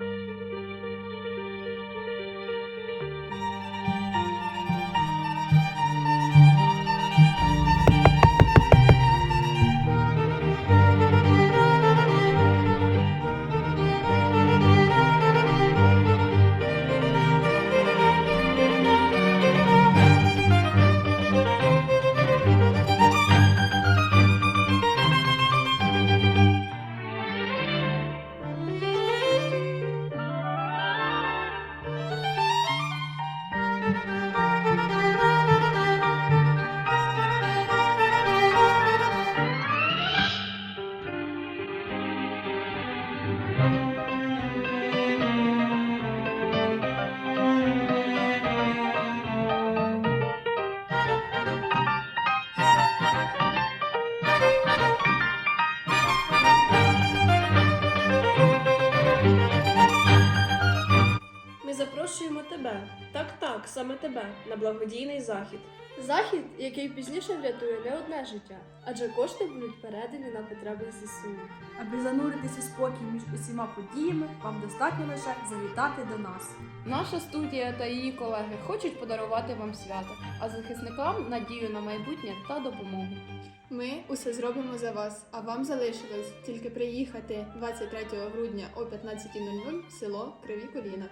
Ми запрошуємо тебе, так так, саме тебе, на благодійний захід. Захід, який пізніше врятує не одне життя, адже кошти будуть передані на потреби ЗСУ. Аби зануритися спокій між усіма подіями, вам достатньо лише завітати до нас. Наша студія та її колеги хочуть подарувати вам свято, а захисникам надію на майбутнє та допомогу. Ми усе зробимо за вас, а вам залишилось тільки приїхати 23 грудня о 15.00 в село Криві Коліна.